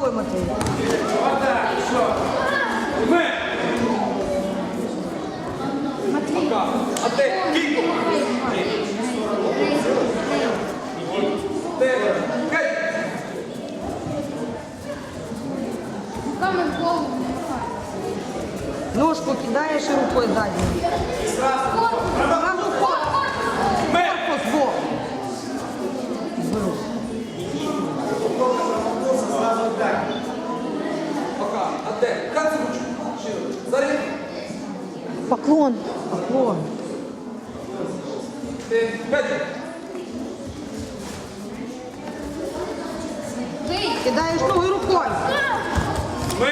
Думай головой, Матвей. Ми. Пока. А ти кілько. Ти. Геть. Руками в голову. Ножку кидаешь и рукой задней. Сразу корпус. Ми. Корпус, во. Пока. А ти. Канцю ручку. Широ. Зарі. Поклон. Поклон. Ти. Ногу и рукой. Ми.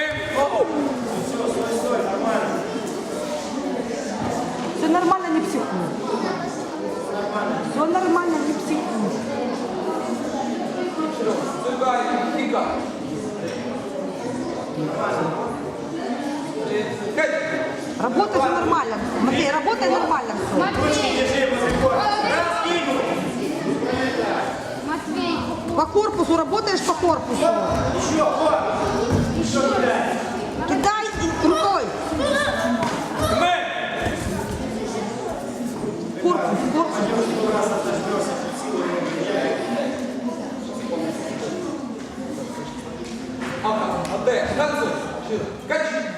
Все нормально, не психуй. Все нормально, не психуй. Цукай. Кіка. Работай все нормально. Матвей, работай нормально. Матвей. Матвей. По корпусу работаешь по корпусу. Кидай и рукой. Корпус, корпус. Ага. А де?